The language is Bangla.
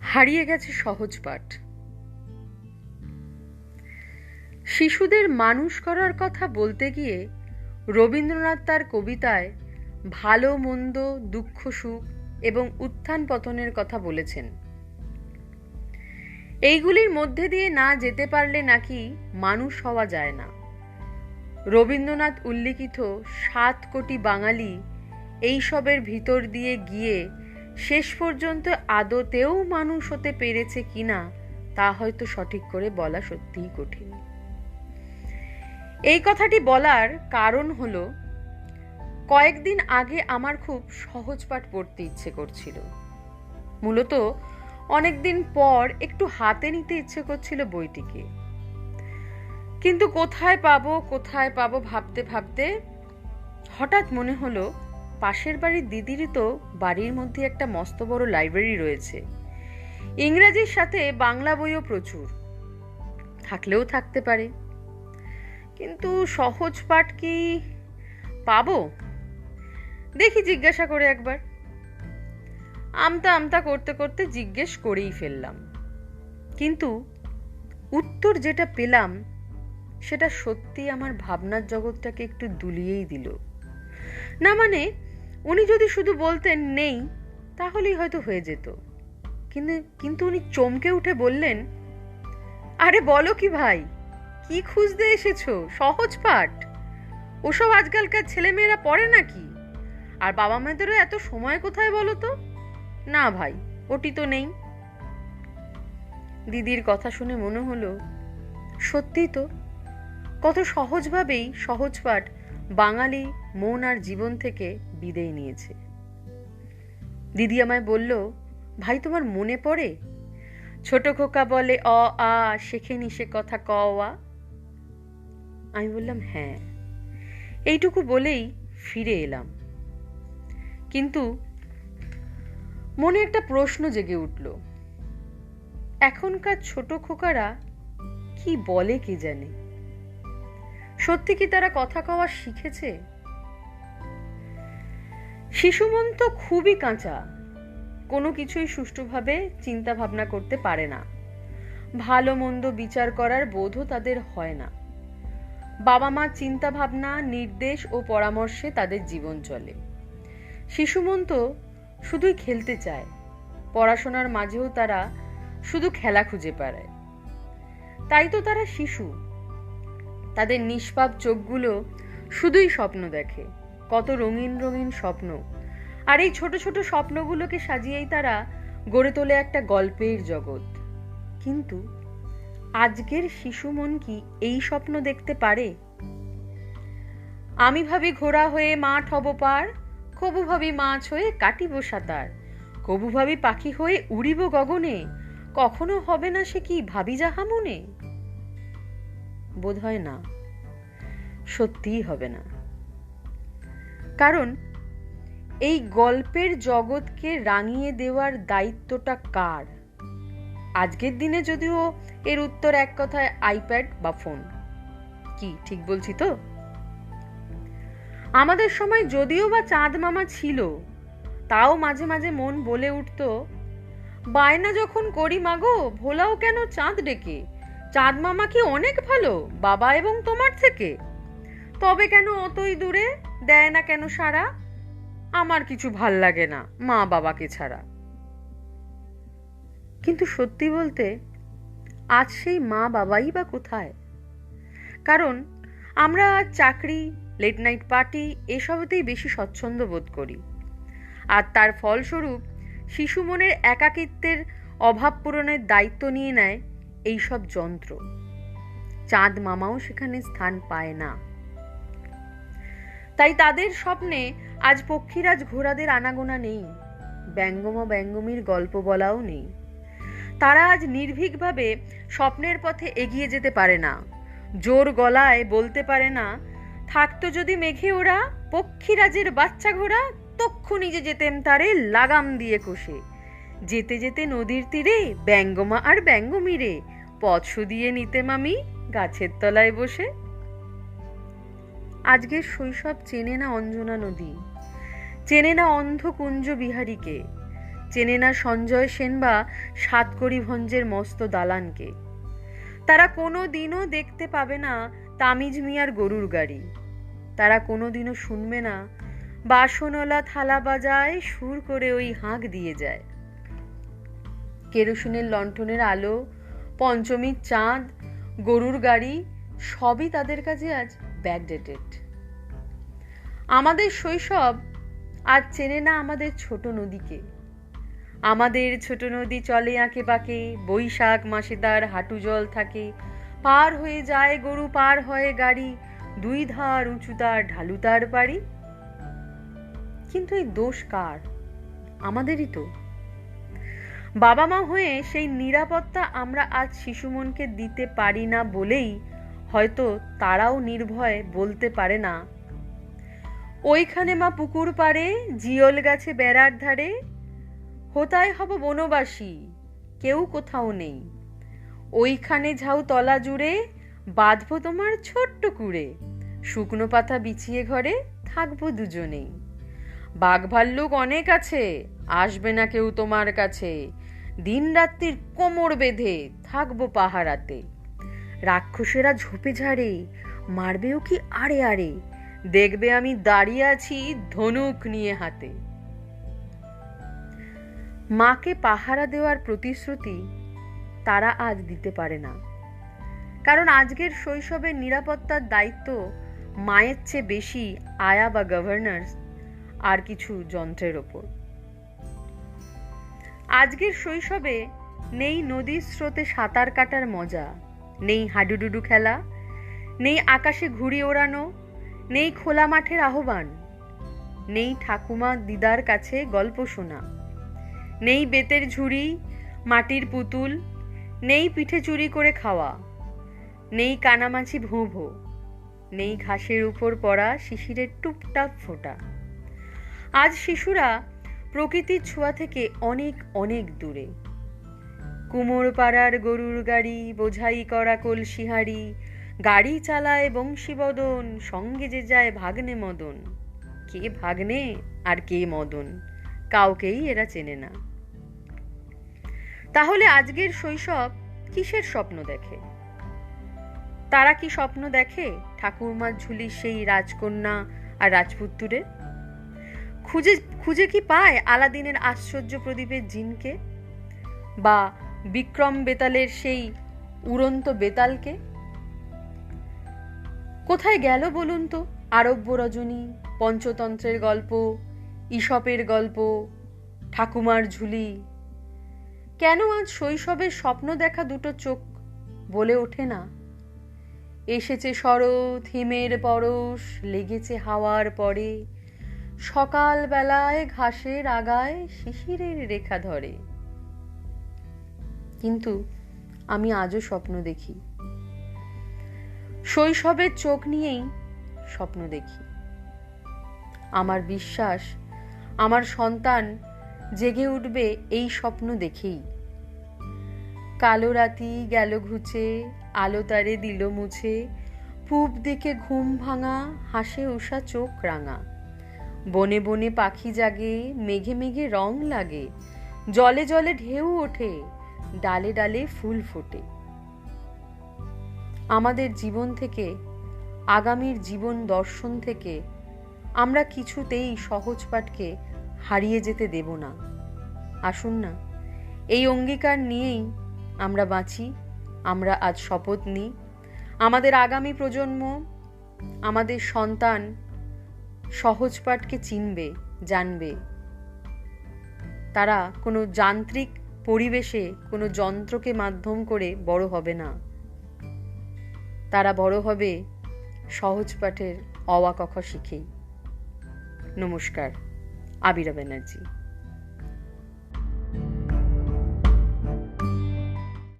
হারিয়ে গেছে সহজ পাঠ। শিশুদের মানুষ করার কথা বলতে গিয়ে রবীন্দ্রনাথ তার কবিতায় ভালো, মন্দ, দুঃখ, সুখ এবং উত্থান পতনের কথা বলেছেন। এইগুলির মধ্যে দিয়ে না যেতে পারলে নাকি মানুষ হওয়া যায় না। রবীন্দ্রনাথ উল্লিখিত সাত কোটি বাঙালি এইসবের ভিতর দিয়ে গিয়ে শেষ পর্যন্ত আদতেও মানুষ হতে পেরেছে কিনা, তা হয়তো সঠিক করে বলা সত্যিই কঠিন। এই কথাটি বলার কারণ হলো, কয়েকদিন আগে আমার খুব সহজ পাঠ পড়তে ইচ্ছে করছিল। মূলত অনেকদিন পর একটু হাতে নিতে ইচ্ছে করছিল বইটিকে। কিন্তু কোথায় পাবো কোথায় পাবো ভাবতে ভাবতে হঠাৎ মনে হলো পাশের বাড়ির দিদিরই তো বাড়ির মধ্যে একটা মস্ত বড় লাইব্রেরি রয়েছে। ইংরেজির সাথে বাংলা বইও প্রচুর। থাকলেও থাকতে পারে। কিন্তু সহজ পাঠ কি পাবো? দেখি জিজ্ঞাসা করে একবার। আমতা আমতা করতে করতে জিজ্ঞেস করেই ফেললাম। কিন্তু উত্তর যেটা পেলাম, সেটা সত্যি আমার ভাবনার জগৎটাকে একটু দুলিয়েই দিল। না মানে উনি যদি শুধু বলতেন নেই, তাহলেই হয়তো হয়ে যেত। কিন্তু কিন্তু উনি চমকে উঠে বললেন, আরে বলো কি ভাই, কি খুঁজতে এসেছ? সহজ পাঠ। ওসব আজকালকার ছেলেমেয়েরা পড়ে নাকি? আর বাবা মায়েদেরও এত সময় কোথায় বলো তো? না ভাই, ওটি তো নেই। দিদির কথা শুনে মনে হলো সত্যি তো, কত সহজভাবেই সহজ পাঠ বাঙালি মন আর জীবন থেকে বিদেয় নিয়েছে। দিদি আমায় বলল, ভাই, তোমার মনে পড়ে? ছোট খোকা বলে, অ, আ শেখেনি সে কথা, ক আ আমি বললাম হ্যাঁ। এইটুকু বলেই ফিরে এলাম। কিন্তু মনে একটা প্রশ্ন জেগে উঠল, এখনকার ছোট খোকারা কি বলে কে জানে? সত্যি কি তারা কথা কওয়া শিখেছে? শিশু মন তো খুবই কাঁচা। কোনো কিছুই সুষ্ঠুভাবে চিন্তা ভাবনা করতে পারে না। ভালো মন্দ বিচার করার বোধও তাদের হয় না। বাবা মা চিন্তা ভাবনা নির্দেশ ও পরামর্শে তাদের জীবন চলে। শিশুমন তো শুধুই খেলতে চায়। পড়াশোনার মাঝেও তারা শুধু খেলা খুঁজে বেড়ায় তাই তো তারা শিশু। তাদের নিষ্পাপ চোখগুলো শুধুই স্বপ্ন দেখে, কত রঙিন রঙিন স্বপ্ন। আর এই ছোট ছোট স্বপ্নগুলোকে সাজিয়েই তারা গড়ে তোলে একটা গল্পের জগৎ। কিন্তু আজকের শিশু মন কি এই স্বপ্ন দেখতে পারে? আমি ভাবি ঘোড়া হয়ে মাঠ হব পার, কবু ভাবি মাছ হয়ে কাটিব সাঁতার, কবু ভাবি পাখি হয়ে উড়িব গগনে, কখনো হবে না সে কি ভাবি যাহা মনে? বোধ হয় না। সত্যিই হবে না। কারণ, এই গল্পের জগৎকে রাঙিয়ে দেওয়ার দায়িত্বটা কার? আজকের দিনে যদিও এর উত্তর এক কথায় আইপ্যাড বা ফোন। কি, ঠিক বলছি তো? আমাদের সময় যদিও বা চাঁদ মামা ছিল, তাও মাঝে মাঝে মন বলে উঠত, বায়না যখন করি মাগো, ভোলাও কেন চাঁদ ডেকে? চাঁদ মামা কি অনেক ভালো, বাবা এবং তোমার থেকে। তবে কেন অতই দূরে? দেয় না কেন সারা? আমার কিছু ভালো লাগে না, মা বাবাকে ছাড়া। কিন্তু সত্যি বলতে, আজ সেই মা বাবাই বা কোথায়? কারণ, আমরা চাকরি লেট নাইট পার্টি এসবতেই বেশি স্বচ্ছন্দ বোধ করি। আর তার ফলস্বরূপ, শিশু মনের একাকিত্বের অভাব পূরণের দায়িত্ব নিয়ে নেয় এইসব যন্ত্র। চাঁদ মামাও সেখানে স্থান পায় না। তাই তাদের স্বপ্নে আজ পক্ষীরাজ ঘোড়াদের আনাগোনা নেই। ব্যঙ্গমা ব্যঙ্গমীর গল্প বলাও নেই। তারা আজ নির্ভীকভাবে স্বপ্নের পথে এগিয়ে যেতে পারে না। জোর গলায় বলতে পারে না, থাকতো যদি মেঘে ওরা পক্ষীরাজের বাচ্চা ঘোড়া, তক্ষুনি যে যেতেম তারে লাগাম দিয়ে কষে। যেতে যেতে নদীর তীরে ব্যঙ্গমা আর ব্যঙ্গমীরে পথ শুধিয়ে নিতে মামি গাছের তলায় বসে। আজকের শৈশব চেনে না অঞ্জনা নদী। চেনে না অন্ধ কুঞ্জ বিহারীকে। চেনে না সঞ্জয় সেন বা সাতকড়ি ভঞ্জের মস্ত দালানকে। তারা কোনো দিনও দেখতে পাবে না তামিজ মিয়ার গরুর গাড়ি। তারা কোনো দিনও শুনবে না বাসনওয়ালা থালা বাজায় সুর করে ওই হাঁক দিয়ে যায়। কেরোসিনের লণ্ঠনের আলো, পঞ্চমীর চাঁদ, গরুর গাড়ি, সবই তাদের কাছে আজ ব্যাকডেটেড আমাদের শৈশব আর চেনে না আমাদের ছোট নদীকে। আমাদের ছোট নদী চলে আঁকে বাঁকে, বৈশাখ মাসে তার হাঁটু জল থাকে। পার হয়ে যায় গরু, পার হয়ে গাড়ি, দুই ধার উঁচু তার ঢালু তার বাড়ি। কিন্তু এই দোষ কার? আমাদেরই তো। বাবা মা হয়ে সেই নিরাপত্তা আমরা আজ শিশু মনকে দিতে পারি না বলেই হয়তো তারাও নির্ভয় বলতে পারে না। ওইখানে মা পুকুর পাড়ে জিয়ল গাছে বেড়ার ধারে হোতায় হব বনবাসী, কেউ কোথাও নেই। ওইখানে ঝাউ তলা জুড়ে, বাঁধবো তোমার ছোট্ট কুড়ে, শুকনো পাতা বিছিয়ে ঘরে থাকব দুজনেই। বাঘ ভাল্লুক অনেক আছে, আসবে না কেউ তোমার কাছে। দিন রাত্রির কোমর বেঁধে থাকব পাহারাতে। রাক্ষসেরা ঝোপে ঝাড়ে, মারবেও কি আরে আরে দেখবে আমি দাঁড়িয়ে আছি ধনুক নিয়ে হাতে। মাকে পাহারা দেওয়ার প্রতিশ্রুতি তারা আজ দিতে পারে না। কারণ আজকের শৈশবের নিরাপত্তার দায়িত্ব মায়ের চেয়ে বেশি আয়া বা গভর্নর আর কিছু যন্ত্রের ওপর। আজকের শৈশবে নেই নদীর স্রোতে সাঁতার কাটার মজা, নেই হাডুডুডু খেলা, নেই আকাশে ঘুড়ি ওড়ানো, নেই খোলা মাঠের আহ্বান, নেই ঠাকুমা দিদার কাছে গল্প শোনা, নেই বেতের ঝুড়ি, মাটির পুতুল, নেই পিঠে চুরি করে খাওয়া, নেই কানামাছি ভোঁ নেই ঘাসের উপর পড়া শিশিরের টুপটাপ ফোটা। আজ শিশুরা প্রকৃতির ছোঁয়া থেকে অনেক অনেক দূরে। কুমোর পাড়ার গরুর গাড়ি, বোঝাই করা কলসিহারি গাড়ি চালায় বংশীবদন, সঙ্গে যে যায় ভাগ্নে মদন। কে ভাগ্নে আর কে মদন, কাউকেই এরা চেনে না। তাহলে আজকের শৈশব কিসের স্বপ্ন দেখে? তারা কি স্বপ্ন দেখে? ঠাকুরমার ঝুলি সেই রাজকন্যা আর রাজপুত্তুরের? খুঁজে খুঁজে কি পায় আলাদিনের আশ্চর্য প্রদীপের জিনকে? বা বিক্রম বেতালের সেই উড়ন্ত বেতালকে? কোথায় গেল বলুন তো আরব্য রজনী, পঞ্চতন্ত্রের গল্প ঈশপের গল্প, ঠাকুমার ঝুলি? কেন আজ শৈশবের স্বপ্ন দেখা দুটো চোখ বলে ওঠে না? এসেছে শরৎ, হিমের পরশ, লেগেছে হাওয়ার পরে। সকাল বেলায় ঘাসের আগায় শিশিরের রেখা ধরে। কিন্তু আমি আজও স্বপ্ন দেখি। শৈশবের চোখ নিয়েই স্বপ্ন দেখি। আমার বিশ্বাস, আমার সন্তান জেগে উঠবে এই স্বপ্ন দেখেই। কালো রাতি গেল ঘুচে, আলো তারে দিল মুছে, পূব দিকে ঘুম ভাঙা, হাসে উষা চোখ রাঙা। বনে বনে পাখি জাগে, মেঘে মেঘে রং লাগে, জলে জলে ঢেউ ওঠে, ডালে ডালে ফুল ফোটে। আমাদের জীবন থেকে, আগামীর জীবন দর্শন থেকে, আমরা কিছুতেই সহজ পাঠকে হারিয়ে যেতে দেব না। আসুন না, এই অঙ্গীকার নিয়েই আমরা বাঁচি, আমরা আজ শপথ নিই। আমাদের আগামী প্রজন্ম, আমাদের সন্তান সহজ পাঠকে চিনবে, জানবে। তারা কোনো যান্ত্রিক পরিবেশে, কোনো যন্ত্রকে মাধ্যম করে বড় হবে না। তারা বড় হবে সহজ পাঠের অওয়া শিখেই। নমস্কার আবিরা ব্যানার্জি